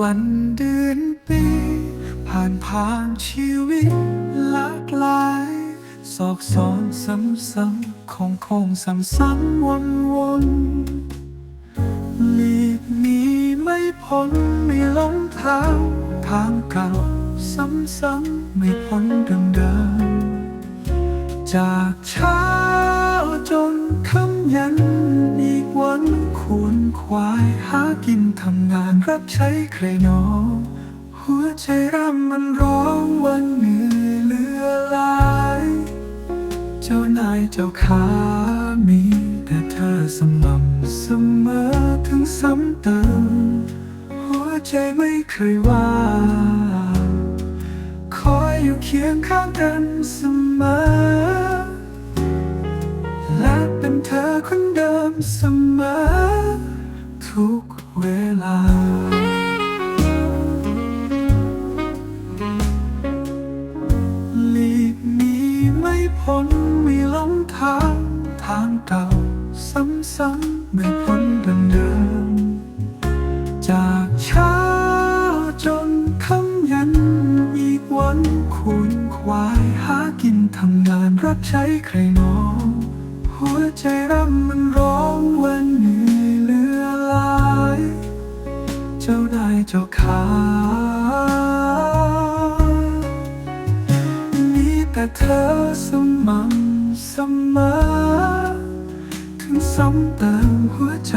วันเดือนปี ผ่านผ่านชีวิตหลากหลายสอกซอนซ้ำซ้ำคงคงซ้ำซ้ำวนวนหลีกหนีไม่พ้นไม่หลงทางทางเก่าซ้ำซ้ำไม่พ้นเดิมเดิมจากฉันายหากินทำงานรับใช้ใครหนอง หัวใจร่ำมันร้องวันเหนื่อยเลือหลาย เจ้านายเจ้าขามีแต่เธอสม่ำเสมอถึงซ้ำเติม หัวใจไม่เคยว่า คอยอยู่เคียงข้างกันเสมอและเป็นเธอคนเดิมเสมอ ไม่พ้นมีหลงทางทางเก่า ซ้ำๆไม่พ้นเดิมๆจากเช้าจนค่ำยันอีกวันคุณควายหากินทำงานรับใช้ใครหนอ หัวใจร่ำมันร้องวัน แต่เธอสม่ำเสมอถึงซ้ำเติมหัวใจ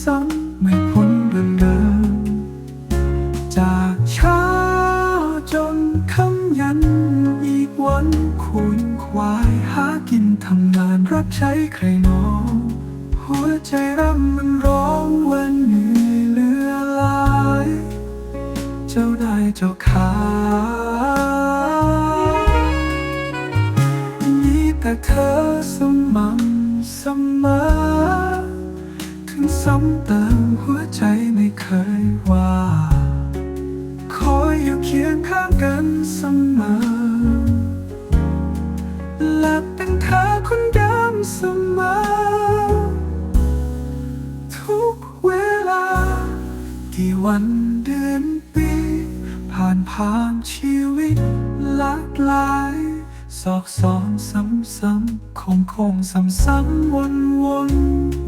ซ้ำไม่พ้นเดิมเดิม จากเช้าจนค่ำยันอีกวันคุณควายหากินทำงานรับใช้ใครหนอง หัวใจร่ำมันร้องวันเหนื่อยเลือหลาย เจ้าได้เจ้าขามีแต่เธอสม่ำเสมอ ซ้ำเติมหัวใจไม่เคยว่า คอยอยู่เคียงข้างกันเสมอ และเป็นเธอคนเดิมเสมอ ทุกเวลา กี่วันเดือนปี ผ่านผ่านชีวิตหลากหลายสอกสอนซ้ำๆคงคงซ้ำซ้ำๆวนวน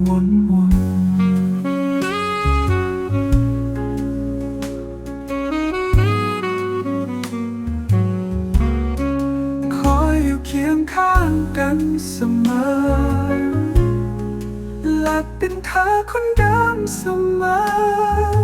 วนวน ข้างกันเสมอ และเป็นเธอคนเดิมเสมอ